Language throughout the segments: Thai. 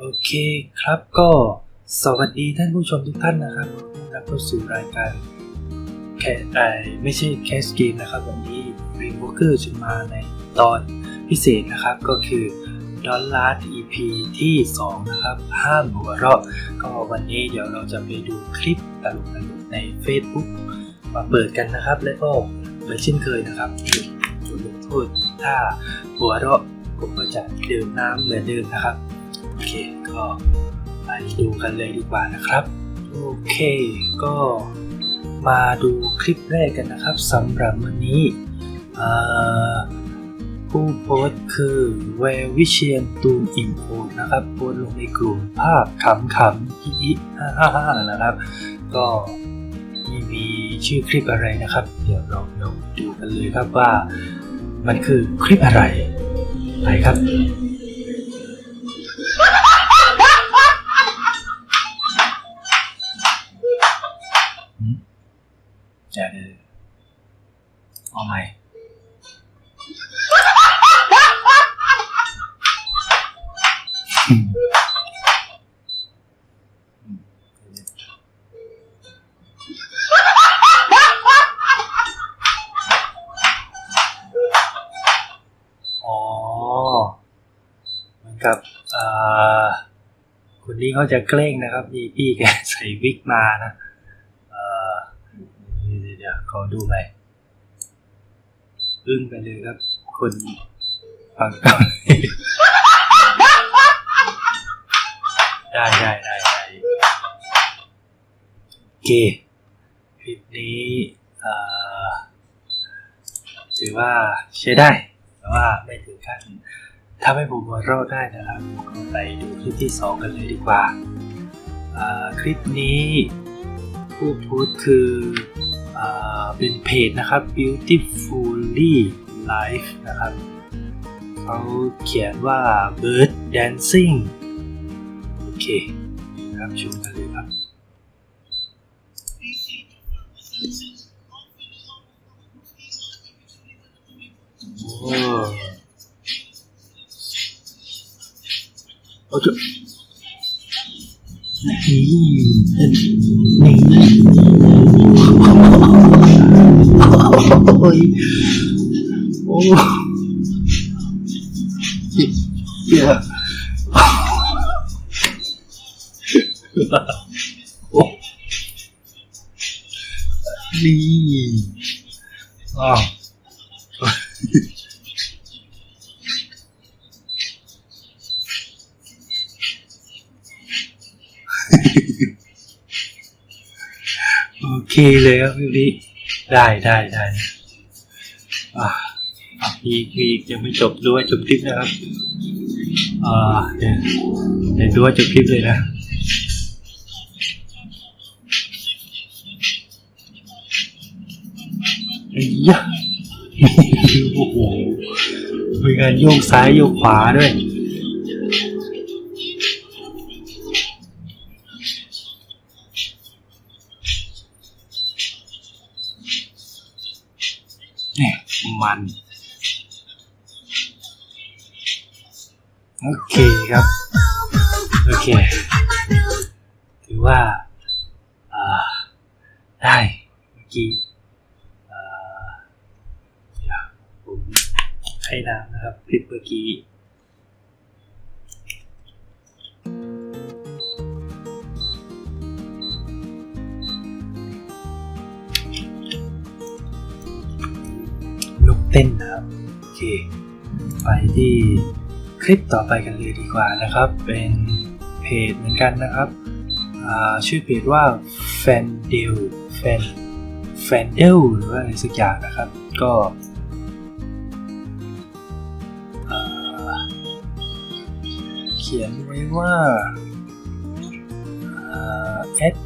โอเคครับก็สวัสดีท่านผู้ชมทุกท่านนะครับรับเข้าสู่รายการแคสไอไม่ใช่แคสเกมนะครับ วันนี้รีโวเกอร์จะมาในตอนพิเศษนะครับก็คือดอลลาร์ EP ที่ 2 นะครับห้ามหัวเราะก็วันนี้เดี๋ยวเราจะไปดูคลิปตลกๆใน Facebook มาเปิดกันนะครับ และก็เหมือนเช่นเคยนะครับบทลงโทษถ้าหัวเราะผมก็จะดื่มน้ำเหมือนเดิมนะครับ โอเค ก็ไปดูกันเลยดีกว่านะครับ โอเค ก็มาดูคลิปแรกกันนะครับสำหรับวันนี้ผู้โพสต์คือแวร์วิเชียนตูมอิมโพสนะครับโพสลงในกลุ่มภาพขำขำฮิฮิฮ่าฮ่าฮ่านะครับ ก็ไม่มีชื่อคลิปอะไรนะครับ เดี๋ยวเราเราดูกันเลยครับว่า มันคือคลิปอะไรไปครับ นี้เขาจะเกล้งนะครับนี่พี่แกใส่วิกมานะเออเดี๋ยวเดี๋ยวขอดูไปอึ้งไปเลยครับ คนฟังก่อนได้ได้ได้ได้โอเคคลิปนี้ถือว่าใช้ได้ แต่ว่าไม่ถึงขั้น ถ้าไม่ผมวราะได้นะครับก็ไปดูคลิปที่สองกันเลยดีกว่า คลิปนี้ผู้พสต์คืออเป็นเพจนะครับ beautifully life นะครับเขาเขียนว่า bird dancing โอเคครับชมกันเลยครับโอ้ โอ้จุนี่นี่ โอเลยครับพี่ลิได้ได้ได้อ่าอะมีมีอียังไม่จบดูว่าจบคลิปนะครับอ่าเดี๋ยวเดี๋ยวดูว่าจบคลิปเลยนะไอ้ยะโอ้โหมีการโยกซ้ายโยกขวาด้วย ม่มัน โอเคครับ โอเค ถือว่าอ่าได้เมื่อกี้อ่าเดี๋ยวผมให้น้ำนะครับคลิปเมื่อกี้ เต้นนะครับโอเค ไปที่คลิปต่อไปกันเลยดีกว่านะครับ เป็นเพจเหมือนกันนะครับชื่อเพจว่า f a n d e l f a n f a n d e l หรือว่าอะไรสักอย่างนะครับ ก็เขียนไว้ว่าอ่า add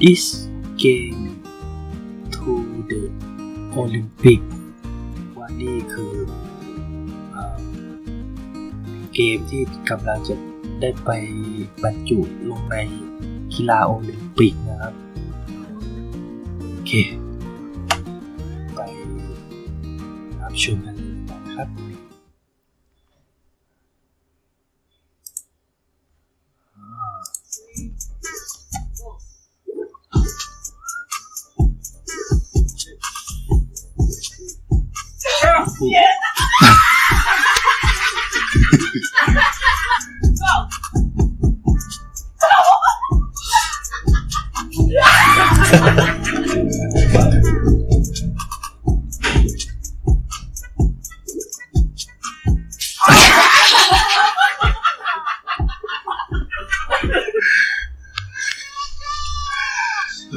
this game to the Olympic นี่คืออเกมที่กำลังจะได้ไปบรรจุลงในกีฬาโอลิมปิกนะครับ โอเค ไปรับชมกันเลยนะครับ โ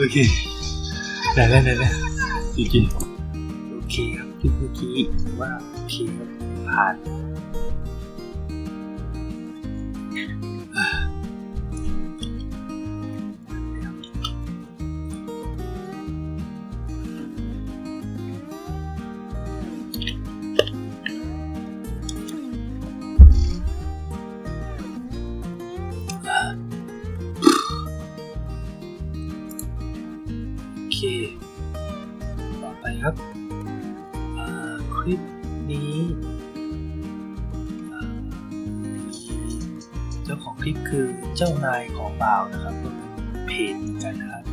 อเคได้แล้วได้แล้วจริงๆโอเคครับคลิปเมื่อกี้ถือว่าโอเคครับผ่าน เจ้านายของบ่าวนะครับเป็นเพจเหมือนกันนะครับ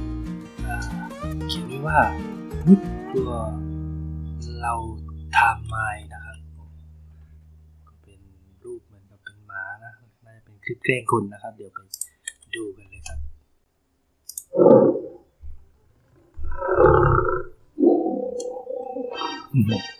เขียนไว้ว่ามุกตัวเราทำไมนะครับก็เป็นรูปเหมือนกับเป็นหมานะน่าจะเป็นคลิปแกล้งคนนะครับ เดี๋ยวไปดูกันเลยครับอืม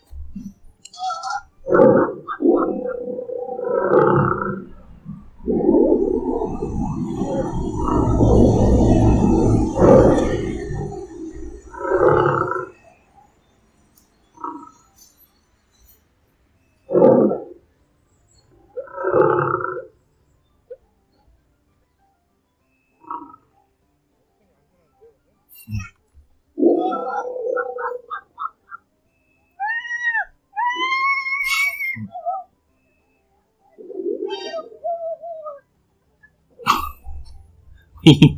โอ๊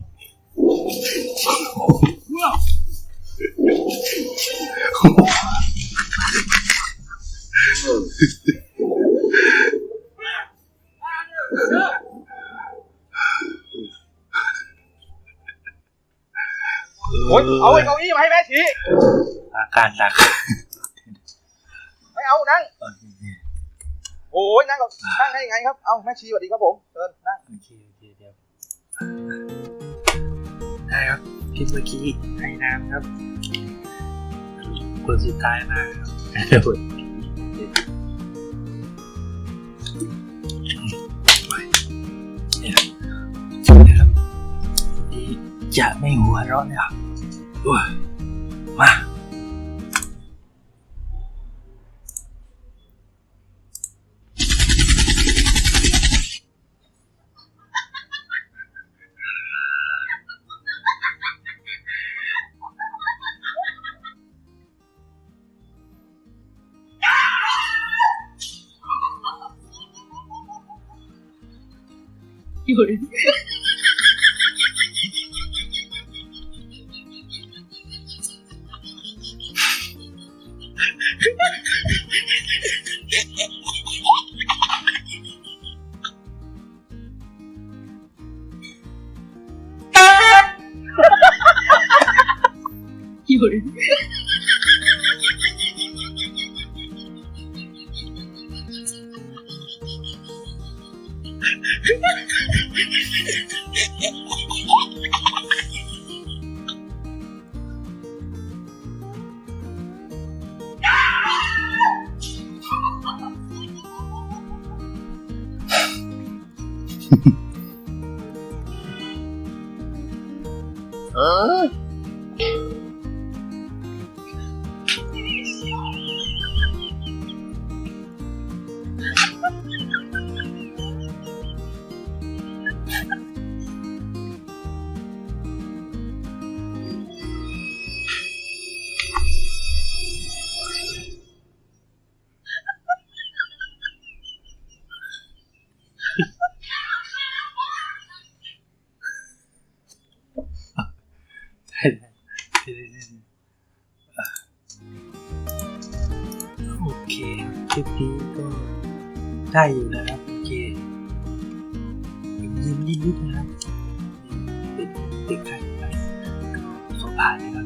เอาไอ้เก้าอี้มาให้แม่ชี้อาการหนักไม่เอานั่งโอเคโอ้ยนั่งกับนั่งได้ยังไงครับ เอาแม่ชี้สวัสดีครับผมเชิญนั่งโอเคโอเคเดี๋ยวได้ครับคลิปเมื่อกี้ให้น้ำครับคนสุดท้ายมากครับเดี๋ยวเนี่ยนะครับนี่จะไม่หัวเร้อนนะครับ โอ้ย 有人。 คลิปนี้ก็ได้อยู่นะครับ โอเคยิ้มนิดๆนะครับ เป็นเด็กไทยไปขอผ่านนะครับ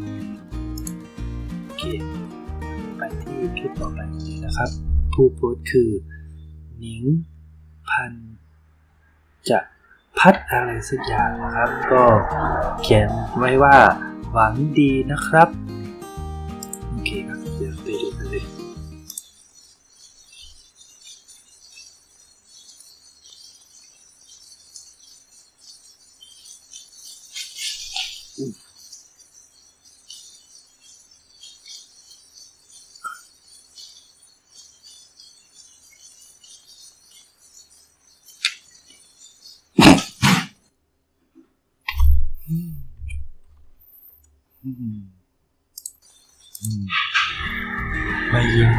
โอเค ไปที่คลิปต่อไปเลยนะครับ ผู้โพสต์คือ หนิงพันจะพัดอะไรสักอย่างนะครับ ก็เขียนไว้ว่าหวังดีนะครับ ไม่ยิ้ม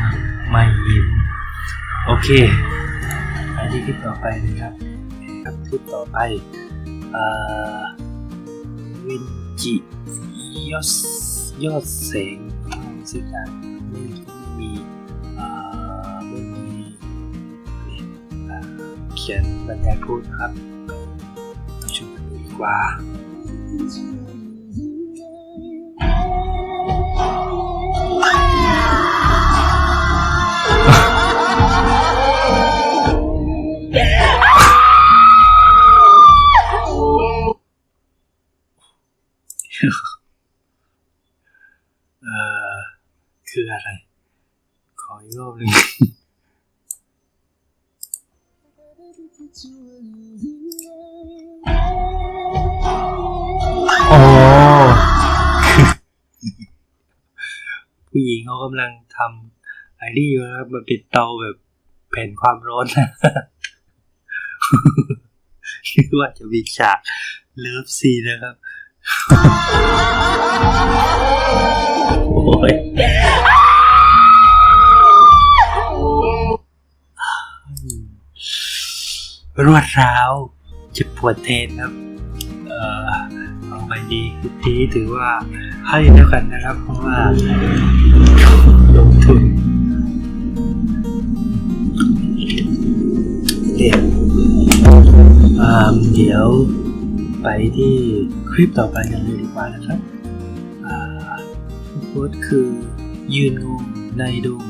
ไม่ยิ้มโอเคไปที่คลิปต่อไปเลยครับครับคลิปต่อไปเอ่อวินจิยอดยอดเสงซึ่งการไม่ไม่มีเอ่อไม่มีเขียนบรรยายพูดนะครับเราชมกันดูดีกว่า โอ้ผู้หญิงเขากำลังทำไอ้นี่อยู่นะครับมันป็นเตาแบบแผ่นความร้อนนะคิดว่าจะมีฉากเลิฟซีนนะครับ โอ้ย รวดร้าวเจ็บปวดเทนครับ เอ่อเอาไปดีคลิปนี้ถือว่าให้แล้วกันนะครับ เพราะว่าลงทุนเดี๋ยวอ่าเดี๋ยวไปที่คลิปต่อไปกันเลยดีกว่านะครับอ่าโพสคือยืนงงในดง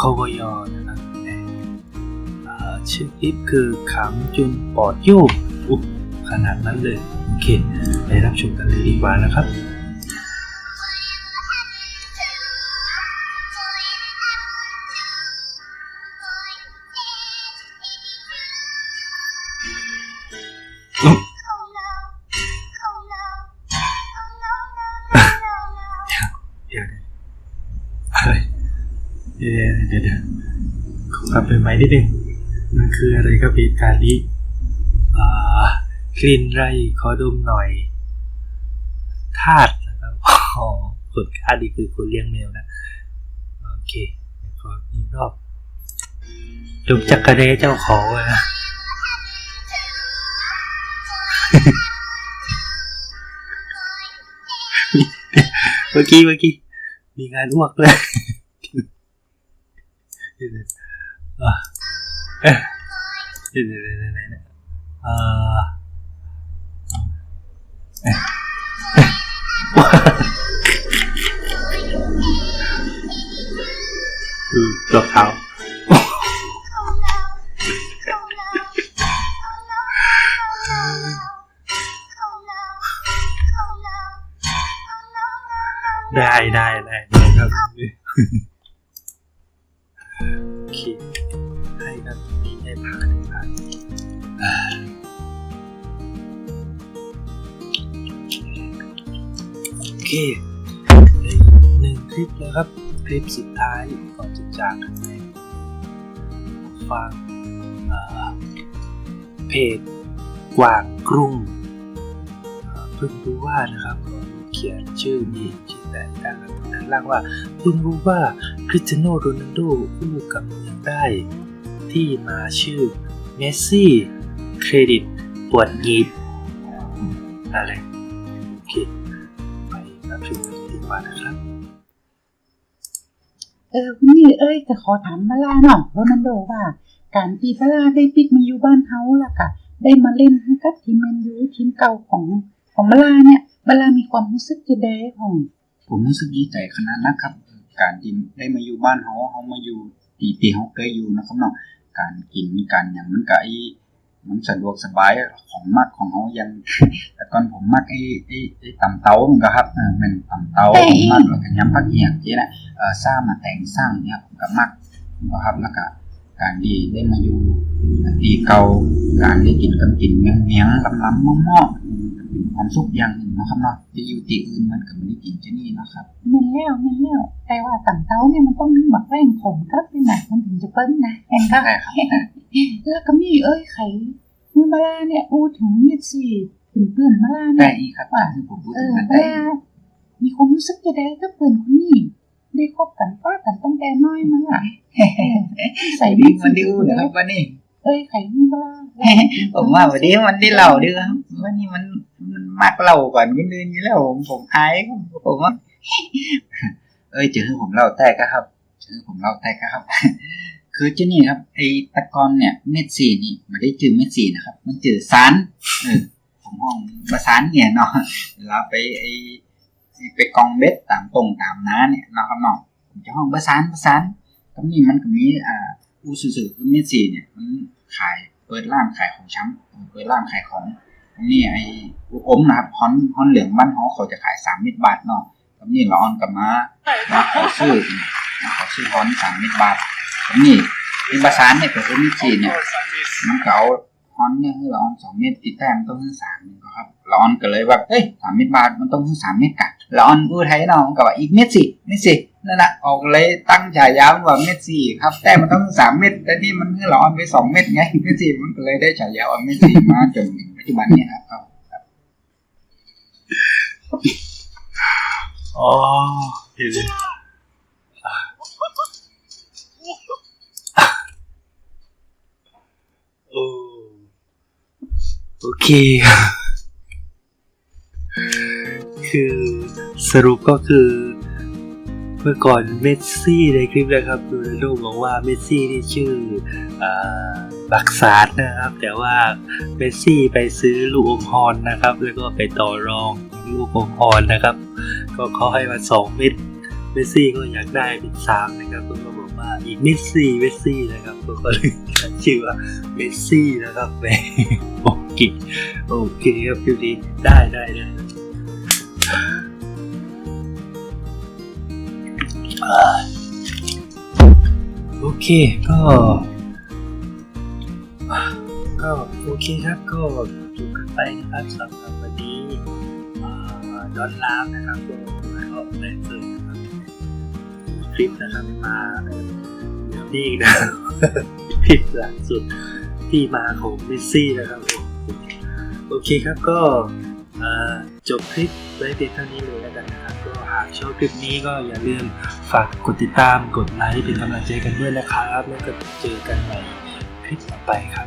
คอวยอนะครับอ่า ชื่อคลิปคือขำจนปอดโยกอุ๊บขนาดนั้นเลย โอเค ไปรับชมกันเลยดีกว่านะครับเดี๋ยวอะไรเดี๋ยวเดี๋ยวเดี๋ยวขอกลับไปใหม่นิดนึง คืออะไรครับเหตุการณ์นี้อ่ากลิ่นไรขอดมหน่อยทาสนะครับอ๋อคนทาสนี่คือคนเลี้ยงแมวนะโอเคขออีกรอบดมจักรเดเจ้าของเลยนะเมื่อกี้เมื่อกี้มีงานอ้วกเลย เดี๋ยวๆๆๆๆอ่าเอ๊ะเอ๊ะอือเท้าได้ได้ได้ได้ครับ เคในหนึ่งคลิปแล้วครับ คลิปสุดท้ายก่อนจะจากกันไปฟังเพจกว่างกรุงเพิ่งรู้ว่านะครับเขาเขียนชื่อนี้ชื่อแต่การด้านล่างว่าเพิ่งรู้ว่าคริสเตียโนโรนัลโดคู่กับเมืองได้ ที่มาชื่อเมสซี่เครดิตปวดหยีดอืมอะไรโอเค ว่านะครับ เออคุณนี่เอ้ยจะขอถามมาลาหน่อยโรนัลโดว่า การที่บาลาได้ปิกมาอยู่บ้านเฮาล่ะค่ะ ได้มาเล่นให้กับทีมแมนยูทีมเก่าของของบาลาเนี่ยบาลามีความรู้สึกจะได้ของ ผมรู้สึกดีใจขนาดนะครับ การที่ได้มาอยู่บ้านเฮาเฮามาอยู่ตีตีเฮาเคยอยู่นะครับเนาะการกินการอย่างมันก็ไอ้ มันสะดวกสบายของมักของเฮายังแต่ก่อนผมมักไอ้ไอ้ไอ้ตำเตามันก็ครับเออแมันตำเตาผมมักแล้วก็ยำผักเหี่ยงที่น่ะเอ่อซ่ามาแต่งสร้างเนี่ยผมก็มักนะครับแล้วก็การดีได้มาอยู่ตีเก่าการได้กินกันกินเมียงเมียงลำลำๆม่อๆอืมก็เป็นความสุขอย่างหนึ่งนะครับเนาะที่อยู่ตีอื่นมันก็ไม่ได้กินที่นี่นะครับแม่นแล้วแม่นแล้วแต่ว่าต่างเต้าเนี่ยมันต้องมีหมักแป้งผมครับเป็นหนักมันถึงจะเปิ้ลนะแอนก็ใช่ครับ แล้วก็มีเอ้ยไข่เมื่อบาลาเนี่ยอู้ถึงเมสซี่เป็นเพื่อนบาลาแต่เนี่ยอีกครับว่าคือผมพูดเอถึงอมันบาแต่ลามีความรู้สึกจะได้ก็เปิ่นคนนี้ได้คบกันป้ากันตั้งแต่น้อยมาอะใส่ดีมันดิวนะครับวันนี้เอ้ยไข่นี่บ้าผมว่าวันนี้มันได้เล่าดีครับวันนี้มันมันมากเล่าก่อนคนอื่นอยู่แล้วผมผมอายครับผมว่าเอ้ยเจอผมเล่าแตกอะครับเจอผมเล่าแตกอะครับ คือเจ้านี่ครับไอตะกอนเนี่ยเม็ดสีนี่ไม่ได้จือเม็ดสีนะครับ มันจือสารเออผมห้องประสานเนี่ยเนาะเวลาไปไอไปกองเบ็ดตามตรงตามน้าเนี่ยเนาะครับเนาะผมจะห้องประสานประสานก็นี่มันก็มีอ่าอูซูซูคือเม็ดสีเนี่ยมันขายเปิดร้านขายของช้ำเปิดร้านขายของนี่ไอ้อมนะครับฮอนฮอนเหลืองบ้านเขาเขาจะขายสามเม็ดบาทเนาะก็นี่เราออนกับมามาขอซื้อมาขอซื้อฮอนสามเม็ดบาท นี่เป็นประสานเนี่ยก็คือเม็ดสีเนี่ยมันก็เอาฮอนเนี่ยคือเราอนสองเม็ดติดแต้มต้องขึ้นสามนึงครับราอนก็เลยแบบเฮ้ยสามเม็ดบาทมันต้องขึ้นสามเม็ดกันราอนอู้ไทยเนาะมันก็ว่าอีกเม็ดสิเม็ดสินั่นแหละออกเลยตั้งฉายาว่าเม็ดสี่ครับ แต่มันต้องสามเม็ดแต่นี่มันคือเราอนไปสองเม็ดไงเม็ดสี่มันก็เลยได้ฉายาว่าเม็ดสี่มาจนปัจจุบันเนี่ยครับครับอ๋อเห็นเลยอะ โอ้โอเค คือสรุปก็คือ เมื่อก่อนเมสซี่ในคลิปนะครับดูในรูปบอกว่าเมสซี่ที่ชื่ออาบักซาร์นะครับ แต่ว่าเมสซี่ไปซื้อลูกอมฮอนนะครับ แล้วก็ไปต่อรองลูกอมฮอนนะครับ ก็เขาให้มาสองเม็ด เมสซี่ก็อยากได้เป็นสามนะครับก็บอกว่าอีกเมสซี่เมสซี่นะครับก็ก็เลยตั้งชื่อว่าเมสซี่นะครับแหมโอเคโอเคครับคิวดีได้ได้ได้โอเคก็ก็โอเคครับก็จบกันไปนะครับสำหรับวันนี้ย้อนล้างนะครับก็ก็ไม่เคย ครับคลิปนะครับมาเอ่อเดี๋ยวนี้อีกนะคลิปหลังสุดที่มาของเมสซี่นะครับผมโอเคครับก็จบคลิปไว้เพียงเท่านี้เลยแล้วกันนะครับก็หากชอบคลิปนี้ก็อย่าลืมฝากกดติดตามกดไลค์เป็นกำลังใจกันด้วยนะครับแล้วก็เจอกันใหม่คลิปต่อไปครับ